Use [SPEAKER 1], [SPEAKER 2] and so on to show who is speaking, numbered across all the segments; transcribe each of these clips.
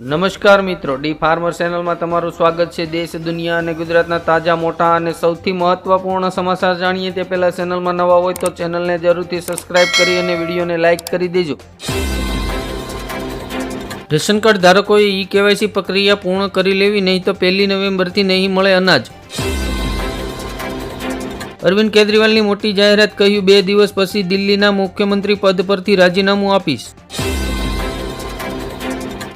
[SPEAKER 1] નમસ્કાર મિત્રો, D farmer ચેનલમાં તમારું સ્વાગત છે. દેશ, દુનિયા અને ગુજરાતના તાજા, મોટા અને સૌથી મહત્વપૂર્ણ સમાચાર જાણીએ તે પહેલા ચેનલમાં નવા હોય તો ચેનલને જરૂરથી સબસ્ક્રાઇબ કરી અને વિડીયોને લાઇક કરી દેજો. રેશન કાર્ડ ધારકોએ ઈ કેવાયસી પ્રક્રિયા પૂર્ણ કરી લેવી નહીં તો પહેલી નવેમ્બરથી નહીં મળે અનાજ. અરવિંદ કેજરીવાલની મોટી જાહેરાત કહ્યું, બે દિવસ પછી દિલ્હીના મુખ્યમંત્રી પદ પરથી રાજીનામું આપીશ.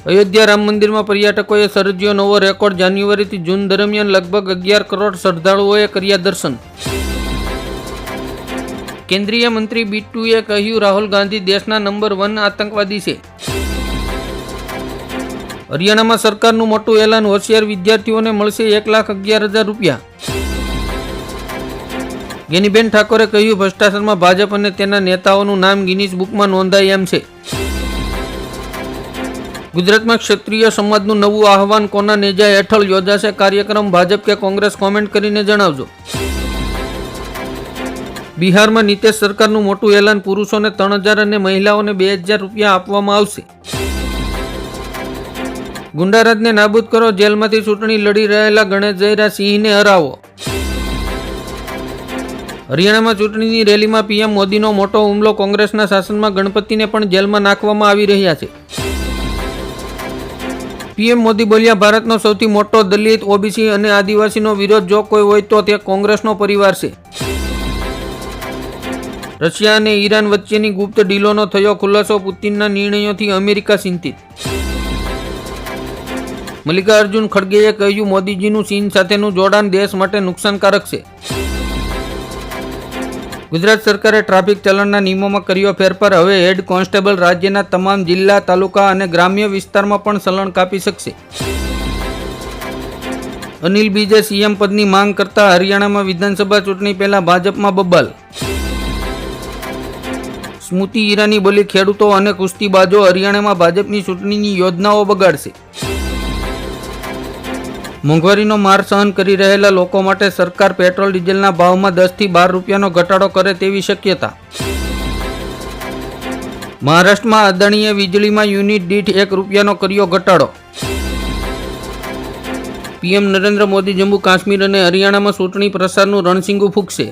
[SPEAKER 1] અયોધ્યા રામ મંદિરમાં પર્યટકોએ સર્જ્યો નવો રેકોર્ડ જાન્યુઆરીથી જૂન દરમિયાન લગભગ અગિયાર કરોડ શ્રદ્ધાળુઓએ કર્યા દર્શન. કેન્દ્રીય મંત્રી બીટુએ કહ્યું, રાહુલ ગાંધી દેશના નંબર વન આતંકવાદી છે. હરિયાણામાં સરકારનું મોટું એલાન, હોશિયાર વિદ્યાર્થીઓને મળશે એક લાખ અગિયાર હજાર રૂપિયા. ગેનીબેન ઠાકોરે કહ્યું, ભ્રષ્ટાચારમાં ભાજપ અને તેના નેતાઓનું નામ ગિનીસ બુકમાં નોંધાય એમ છે. ગુજરાતમાં ક્ષત્રિય સમાજનું નવું આહવાન કોના નેજા હેઠળ યોજાશે કાર્યક્રમ? ભાજપ કે કોંગ્રેસ? કોમેન્ટ કરીને જણાવજો. બિહારમાં નીતિશ સરકારનું મોટું એલાન પુરુષોને ત્રણ હજાર અને મહિલાઓને બે હજાર રૂપિયા આપવામાં આવશે. ગુંડારાજને નાબૂદ કરો, જેલમાંથી ચૂંટણી લડી રહેલા ગણેશ જયરા સિંહને હરાવો. હરિયાણામાં ચૂંટણીની રેલીમાં પીએમ મોદીનો મોટો હુમલો કોંગ્રેસના શાસનમાં ગણપતિને પણ જેલમાં નાખવામાં આવી રહ્યા છે. પીએમ મોદી બોલ્યા, ભારતનો સૌથી મોટો દલિત, ઓબીસી અને આદિવાસીનો વિરોધ જો કોઈ હોય તો તે કોંગ્રેસનો પરિવાર છે. રશિયા અને ઈરાન વચ્ચેની ગુપ્ત ડીલોનો થયો ખુલાસો પુતિનના નિર્ણયોથી અમેરિકા ચિંતિત. મલ્લિકાર્જુન ખડગેએ કહ્યું, મોદીજીનું ચીન સાથેનું જોડાણ દેશ માટે નુકસાનકારક છે. ગુજરાત સરકારે ટ્રાફિક ચલણના નિયમોમાં કર્યો ફેરફાર. હવે હેડ કોન્સ્ટેબલ રાજ્યના તમામ જિલ્લા, તાલુકા અને ગ્રામ્ય વિસ્તારમાં પણ ચલણ કાપી શકશે. અનિલ બીજે સીએમ પદની માંગ કરતા હરિયાણામાં વિધાનસભા ચૂંટણી પહેલા ભાજપમાં બબ્બલ સ્મૃતિ ઈરાની બોલી ખેડૂતો અને કુસ્તીબાજો હરિયાણામાં ભાજપની ચૂંટણીની યોજનાઓ બગાડશે. મોંઘવારીનો માર સહન કરી રહેલા લોકો માટે સરકાર પેટ્રોલ, ડીઝલના ભાવમાં દસથી બાર રૂપિયાનો ઘટાડો કરે તેવી શક્યતા. મહારાષ્ટ્રમાં અદાણીએ વીજળીમાં યુનિટ દીઠ એક રૂપિયાનો કર્યો ઘટાડો. પીએમ નરેન્દ્ર મોદી જમ્મુ કાશ્મીર અને હરિયાણામાં ચૂંટણી પ્રસારનું રણસિંગુ ફૂંકશે.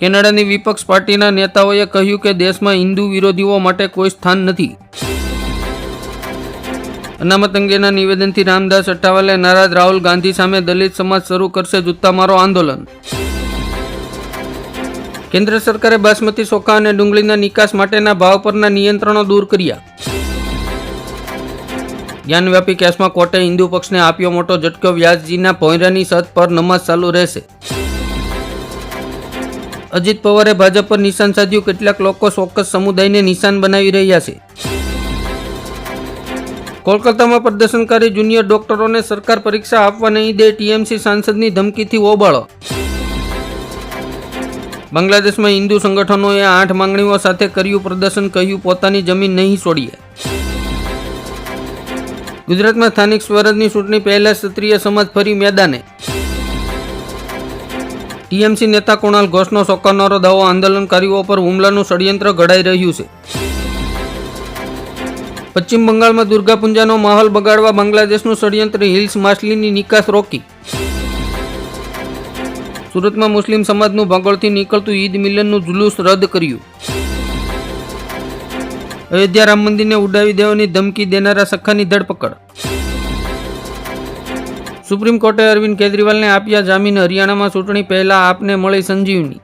[SPEAKER 1] કેનેડાની વિપક્ષ પાર્ટીના નેતાઓએ કહ્યું કે દેશમાં હિન્દુ વિરોધીઓ માટે કોઈ સ્થાન નથી. અનામત અંગેના નિવેદનથી રામદાસ અઠાવાલે નારાજ રાહુલ ગાંધી સામે દલિત સમાજ શરૂ કરશે જૂતા મારો આંદોલન. કેન્દ્ર સરકારે બાસમતી ચોખા અને ડુંગળીના નિકાસ માટેના ભાવ પરના નિયંત્રણો દૂર કર્યા. જ્ઞાનવ્યાપી કેસમાં કોર્ટે હિન્દુ પક્ષને આપ્યો મોટો ઝટકો વ્યાસજીના ભોંયરાની સત પર નમાઝ ચાલુ રહેશે. અજીત પવારે ભાજપ પર નિશાન સાધ્યું, કેટલાક લોકો ચોક્કસ સમુદાયને નિશાન બનાવી રહ્યા છે. કોલકાતામાં પ્રદર્શનકારી જુનિયર ડોક્ટરોને સરકાર પરીક્ષા આપવા નહીં દે ટીએમસી સાંસદની ધમકીથી ઓબાળો બાંગ્લાદેશમાં હિન્દુ સંગઠનોએ આઠ માંગણીઓ સાથે કર્યું પ્રદર્શન, કહ્યું પોતાની જમીન નહીં છોડીએ. ગુજરાતમાં સ્થાનિક સ્વરાજની ચૂંટણી પહેલા ક્ષત્રિય સમાજ ફરી મેદાને. ટીએમસી નેતા કુણાલ ઘોષનો ચોંકાવનારો દાવો આંદોલનકારીઓ પર હુમલાનું ષડયંત્ર ઘડાઈ રહ્યું છે. પશ્ચિમ બંગાળમાં દુર્ગા પૂજાનો માહોલ બગાડવા બાંગ્લાદેશનું ષડયંત્ર હિલ્સ માછલીની નિકાસ રોકી. સુરતમાં મુસ્લિમ સમાજનું ભાગોળથી નીકળતું ઈદ મિલનનું જુલુસ રદ કર્યું. અયોધ્યા રામ મંદિરને ઉડાવી દેવાની ધમકી દેનારા સખાની ધરપકડ. સુપ્રીમ કોર્ટે અરવિંદ કેજરીવાલને આપ્યા જામીન. હરિયાણામાં ચૂંટણી પહેલા આપને મળી સંજીવની.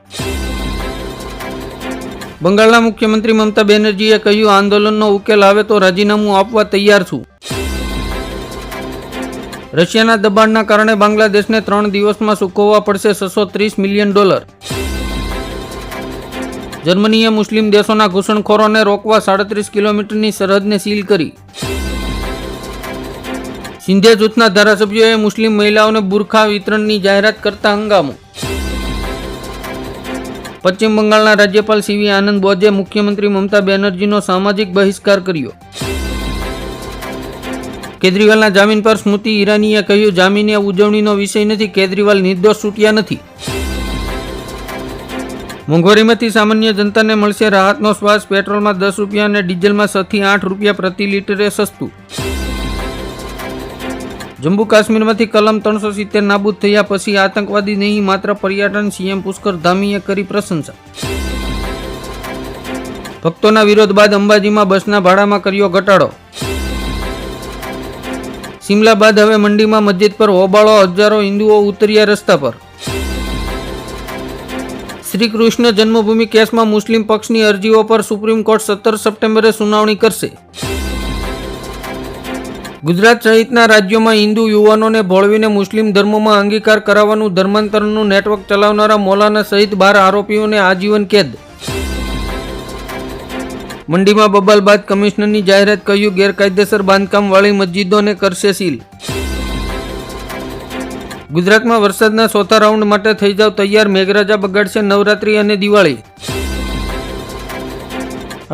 [SPEAKER 1] બંગાળના મુખ્યમંત્રી મમતા બેનર્જીએ કહ્યું, આંદોલનનો ઉકેલ આવે તો રાજીનામું આપવા તૈયાર છું. રશિયાના દબાણના કારણે બાંગ્લાદેશને ત્રણ દિવસમાં સુકવવા પડશે છસો ત્રીસ મિલિયન ડોલર. જર્મનીએ મુસ્લિમ દેશોના ઘૂસણખોરોને રોકવા સાડત્રીસ કિલોમીટરની સરહદને સીલ કરી. સિંધિયા જૂથના ધારાસભ્યોએ મુસ્લિમ મહિલાઓને બુરખા વિતરણની જાહેરાત કરતા હંગામો. પશ્ચિમ બંગાળના રાજ્યપાલ સીવી આનંદ બોઝે મુખ્યમંત્રી મમતા બેનર્જીનો સામાજિક બહિષ્કાર કર્યો. કેજરીવાલના જામીન પર સ્મૃતિ ઈરાનીએ કહ્યું, જામીન એ ઉજવણીનો વિષય નથી, કેજરીવાલ નિર્દોષ છૂટ્યા નથી. મોંઘવારીમાંથી સામાન્ય જનતાને મળશે રાહતનો શ્વાસ, પેટ્રોલમાં દસ રૂપિયા અને ડીઝલમાં છથી આઠ રૂપિયા પ્રતિ લીટરે સસ્તું. જમ્મુ કાશ્મીરમાંથી કલમ ત્રણસો સિત્તેર નાબૂદ થયા પછી આતંકવાદી નહીં, માત્ર પર્યટન સીએમ પુષ્કર ધામીએ કરી પ્રશંસા. ભક્તોના વિરોધ બાદ અંબાજીમાં બસના ભાડામાં કર્યો ઘટાડો. સિમલા બાદ હવે મંડીમાં મસ્જિદ પર હોબાળો હજારો હિન્દુઓ ઉતર્યા રસ્તા પર. શ્રી કૃષ્ણ જન્મભૂમિ કેસમાં મુસ્લિમ પક્ષની અરજીઓ પર સુપ્રીમ કોર્ટ સત્તર સપ્ટેમ્બરે સુનાવણી કરશે. ગુજરાત સહિતના રાજ્યોમાં હિન્દુ યુવાનોને ભોળવીને મુસ્લિમ ધર્મમાં અંગીકાર કરાવવાનું ધર્માંતરણનું નેટવર્ક ચલાવનારા મૌલાના સહિત બાર આરોપીઓને આજીવન કેદ. મંડીમાં બબાલ બાદ કમિશનરની જાહેરાત કહ્યું, ગેરકાયદેસર બાંધકામવાળી મસ્જિદોને કરશે સીલ. ગુજરાતમાં વરસાદના ચોથા રાઉન્ડ માટે થઈ જાવ તૈયાર, મેઘરાજા બગાડશે નવરાત્રી અને દિવાળી.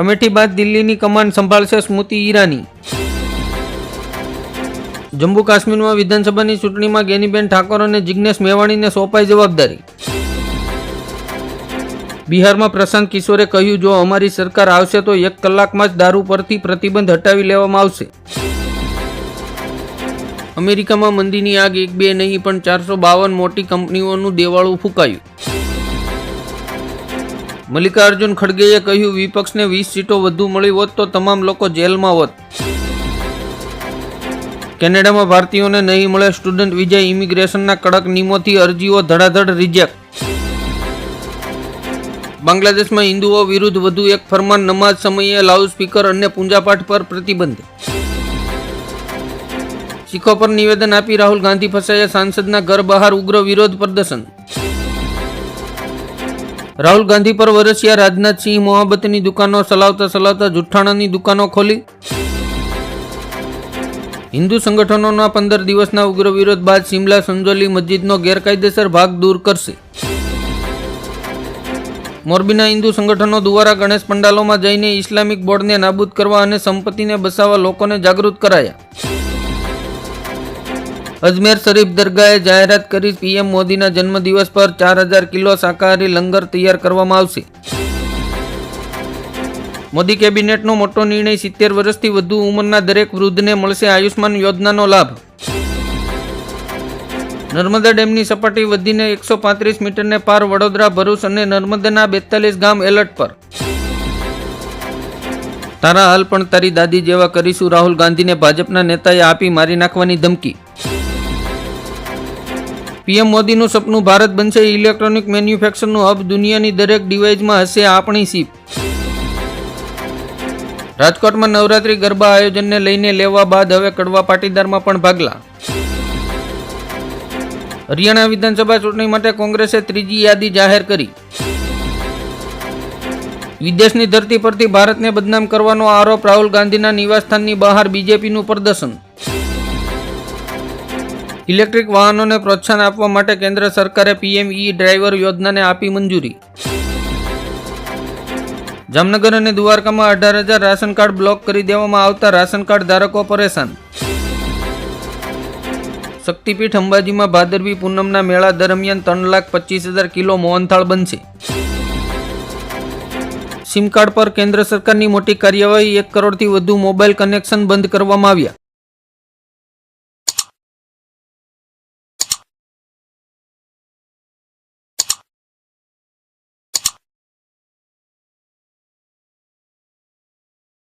[SPEAKER 1] અમેઠી બાદ દિલ્હીની કમાન સંભાળશે સ્મૃતિ ઈરાની. જમ્મુ કાશ્મીરમાં વિધાનસભાની ચૂંટણીમાં ગેનીબેન ઠાકોર અને જિજ્ઞેશ મેવાણીને સોંપાઈ જવાબદારી. બિહારમાં પ્રશાંત કિશોરે કહ્યું, જો અમારી સરકાર આવશે તો એક કલાકમાં જ દારૂ પરથી પ્રતિબંધ હટાવી લેવામાં આવશે. અમેરિકામાં મંદીની આગ એક બે નહીં, પણ ચારસો બાવન મોટી કંપનીઓનું દેવાળું ફૂંકાયું. મલ્લિકાર્જુન ખડગેએ કહ્યું, વિપક્ષને વીસ સીટો વધુ મળી હોત તો તમામ લોકો જેલમાં હોત. કેનેડામાં ભારતીયોને નહીં મળે સ્ટુડન્ટ વિઝા ઇમિગ્રેશનના કડક નિયમોથી અરજીઓ ધડાધડ રિજેક્ટ. બાંગ્લાદેશમાં હિન્દુઓ વિરુદ્ધ વધુ એક ફરમાન નમાઝ સમયે લાઉડસ્પીકર અને પૂંજાપાઠ પર પ્રતિબંધ. શીખો પર નિવેદન આપી રાહુલ ગાંધી ફસાયા સાંસદના ઘર બહાર ઉગ્ર વિરોધ પ્રદર્શન. રાહુલ ગાંધી પર વરસ્યા રાજનાથસિંહ મોહબ્બતની દુકાનો ચલાવતા ચલાવતા જુઠ્ઠાણાની દુકાનો ખોલી. હિન્દુ સંગઠનોના પંદર દિવસના ઉગ્ર વિરોધ બાદ સિમલા સંજોલી મસ્જિદનો ગેરકાયદેસર ભાગ દૂર કરશે. મોરબીના હિન્દુ સંગઠનો દ્વારા ગણેશ પંડાલોમાં જઈને ઇસ્લામિક બોર્ડને નાબૂદ કરવા અને સંપત્તિને બસાવવા લોકોને જાગૃત કરાયા. અજમેર શરીફ દરગાહે જાહેરાત કરી પીએમ મોદીના જન્મદિવસ પર ચાર હજાર કિલો શાકાહારી લંગર તૈયાર કરવામાં આવશે. મોદી કેબિનેટનો મોટો નિર્ણય સિત્તેર વર્ષથી વધુ ઉંમરના દરેક વૃદ્ધને મળશે આયુષ્માન યોજનાનો લાભ. નર્મદા ડેમની સપાટી વધીને એકસો પાંત્રીસ મીટરને પાર વડોદરા, ભરૂચ અને નર્મદાના બેતાલીસ ગામ એલર્ટ પર. તારા હાલ પણ તારી દાદી જેવા કરીશું. રાહુલ ગાંધીને ભાજપના નેતાએ આપી મારી નાખવાની ધમકી. પીએમ મોદીનું સપનું ભારત બનશે. ઇલેક્ટ્રોનિક મેન્યુફેક્ચરનું હબ દુનિયાની દરેક ડિવાઇસમાં હશે આપણી સીપ. રાજકોટમાં નવરાત્રી ગરબા આયોજનને લઈને લેવા બાદ હવે કડવા પાટીદારમાં પણ ભાગલા. હરિયાણા વિધાનસભા ચૂંટણી માટે કોંગ્રેસે ત્રીજી યાદી જાહેર કરી. વિદેશની ધરતી પરથી ભારતને બદનામ કરવાનો આરોપ રાહુલ ગાંધીના નિવાસસ્થાનની બહાર બીજેપીનું પ્રદર્શન. ઇલેક્ટ્રિક વાહનોને પ્રોત્સાહન આપવા માટે કેન્દ્ર સરકારે પીએમ ઈ ડ્રાઈવર યોજનાને આપી મંજૂરી. જામનગર અને દ્વારકામાં અઢાર હજાર રાશન કાર્ડ બ્લોક કરી દેવામાં આવતા રાશન કાર્ડ ધારકો પરેશાન શક્તિપીઠ અંબાજીમાં ભાદરવી પૂનમના મેળા દરમિયાન ત્રણ લાખ પચીસ હજાર કિલો મોહનથાળ બનશે. સિમ કાર્ડ પર કેન્દ્ર સરકારની મોટી કાર્યવાહી, એક કરોડથી વધુ મોબાઈલ કનેક્શન બંધ કરવામાં આવ્યા.